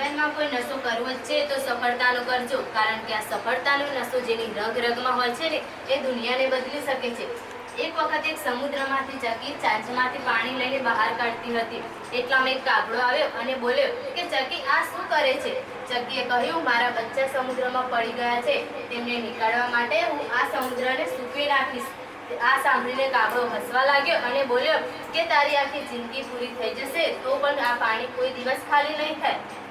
જીવનમાં કોઈ નશો કરવો જ છે તો સફળતાનો કરજો. કારણ કે આ સફળતાનો નશો જેની રગ રગમાં હોય છે ને, એ દુનિયાને બદલી શકે છે. એક વખત એક સમુદ્રમાંથી ચકી ચાંચમાંથી પાણી લઈને બહાર કાઢતી હતી. એટલામાં એક કાગડો આવ્યો અને બોલ્યો કે, ચકી, આ શું કરે છે? ચકીએ કહ્યું, મારા બચ્ચા સમુદ્રમાં પડી ગયા છે. તેમને નીકાળવા માટે હું આ સમુદ્રને સૂકવી નાખીશ. આ સાંભળીને કાગડો હસવા લાગ્યો અને બોલ્યો કે, તારી આખી જિંદગી પૂરી થઈ જશે, તો પણ આ પાણી કોઈ દિવસ ખાલી નહીં થાય.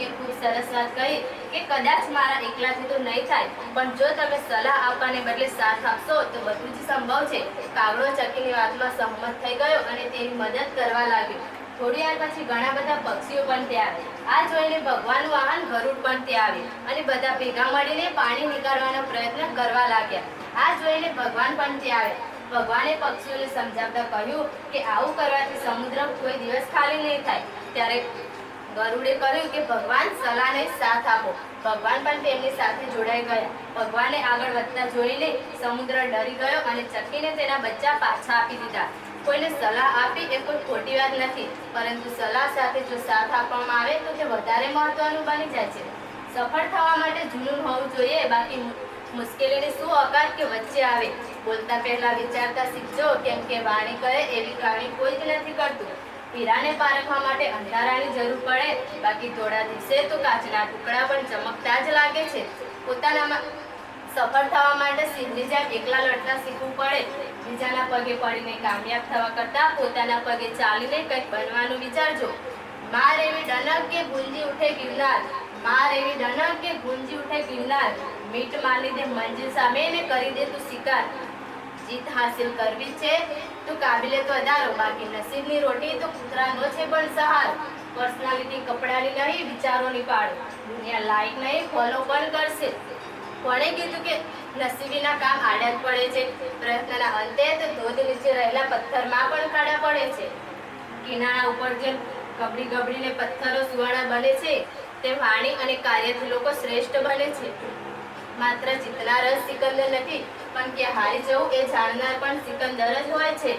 ત્યારે ખૂબ સરસ વાત કહી કે કદાચ મારા એકલાથી તો નહીં થાય, પણ જો તમે સલાહ આપવાને બદલે સાથ આપશો, તો બધું જ સંભવ છે. કાગડો ચકીની વાતમાં સહમત થઈ ગયો અને તેની મદદ કરવા લાગ્યો. થોડી વાર પછી ઘણા બધા પક્ષીઓ પણ ત્યાં આવ્યા. આ જોઈને ભગવાનનું વાહન ગરુડ પણ ત્યાં આવ્યું અને બધા ભેગા મળીને પાણી નીકાળવાનો પ્રયત્ન કરવા લાગ્યા. આ જોઈને ભગવાન પણ ત્યાં આવ્યા. ભગવાને પક્ષીઓને સમજાવતા કહ્યું કે આવું કરવાથી સમુદ્ર કોઈ દિવસ ખાલી નહીં થાય. ત્યારે ગરુડે કહ્યું કે ભગવાન સલાહને સાથ આપો. ભગવાન પણ તેમની સાથે જોડાઈ ગયા. ભગવાને આગળ વધતા જોઈને સમુદ્ર ડરી ગયો અને ચકીને તેના બચ્ચા પાછા આપી દીધા. કોઈને સલાહ આપી એ કોઈ ખોટી વાત નથી, પરંતુ સલાહ સાથે જો સાથ આપવામાં આવે તો તે વધારે મહત્વનું બની જાય છે. સફળ થવા માટે જુનૂન હોવું જોઈએ, બાકી મુશ્કેલીની શું અકાત કે વચ્ચે આવે? બોલતા પહેલા વિચારતા શીખજો, કેમ કે વાણી કરે એવી કારણી કોઈ જ નથી કરતું. હીરાને પારખવા માટે અંધારાની જરૂર પડે. બાકી થોડા દિવસે તો કાચના ટુકડા પણ ચમકતા જ લાગે છે. પોતાનામાં સફળ થવા માટે સિંહની જેમ એકલા લડતા શીખવું પડે. બીજાના પગે પડીને કામયાબ થવા કરતાં પોતાના પગે ચાલીને કંઈક બનવાનું વિચારજો. માર એવી ડનક કે ગુંજી ઉઠે ગિરનાર? માર એવી ડનક કે ગુંજી ઉઠે ગિરનાર? મીટ મારી દે મંજિલ સામે ને કરી દે તું શિકાર? જીત હાસિલ કરવી છે. તો કાબિલે તો અદારો, બાકી નસીબની રોટી તો કૂતરાનો છે પણ સહાર. પર્સનાલિટી કપડાની નહીં, વિચારોની પાડો દુનિયા લાઈક નહીં, ફોલો પણ કરશે. કોણે કીધું કે નસીબીના કામ આડા જ પડે છે? પ્રયત્નના અંતે તો ધોધ નીચે રહેલા પથ્થરમાં પણ કાળા પડે છે. કિનારા ઉપર જેમ ગબડી ગબડીને પથ્થરો સુવાળા બને છે, તે વાણી અને કાર્યથી લોકો શ્રેષ્ઠ બને છે. માત્ર જીતનાર જ સિકંદર નથી, પણ કે હારી જવું એ જાણનાર પણ સિકંદર જ હોય છે.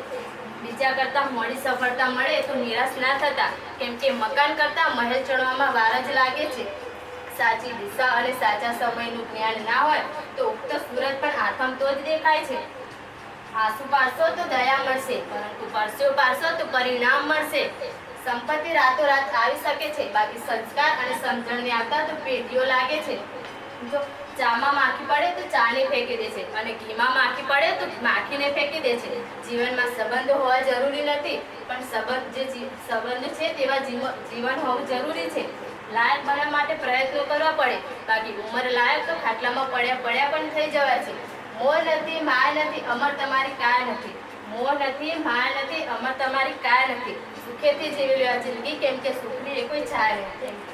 બીજા કરતા મોડી સફળતા મળે તો નિરાશ ના થતા, કેમ કે મકાન કરતા મહેલ ચડવામાં વાર જ લાગે છે. સાચી દિશા અને સાચા સમયનું જ્ઞાન ના હોય, તો ઉક્ત સૂરજ પણ આથમતો જ દેખાય છે. આંસુ પારશો તો દયા મળશે, પરંતુ પરસ્યો પારશો તો પરિણામ મળશે. સંપત્તિ રાતોરાત આવી શકે છે, બાકી સંસ્કાર અને સમજણને આવતા તો પેઢીઓ લાગે છે. જો ચામાં માખી પડે તો ચાને ફેંકી દે છે. અને ઘીમાં માખી પડે તો માખીને ફેંકી દે છે. જીવનમાં સંબંધ હોવા જરૂરી નથી, પણ સંબંધ જે સંબંધ છે તેવા જીવ- જીવન હોવું જરૂરી છે. લાયક બનવા માટે પ્રયત્નો કરવા પડે. બાકી ઉંમર લાયક તો ખાટલામાં પડ્યા પડ્યા પણ થઈ જવાય છે. મોહ નથી માય નથી, અમર તમારી કાય નથી. મોહ નથી માય નથી, અમર તમારી કાય નથી. સુખેથી જીવી લેવા જિંદગી કેમ કે સુખની એ કોઈ છાય નથી.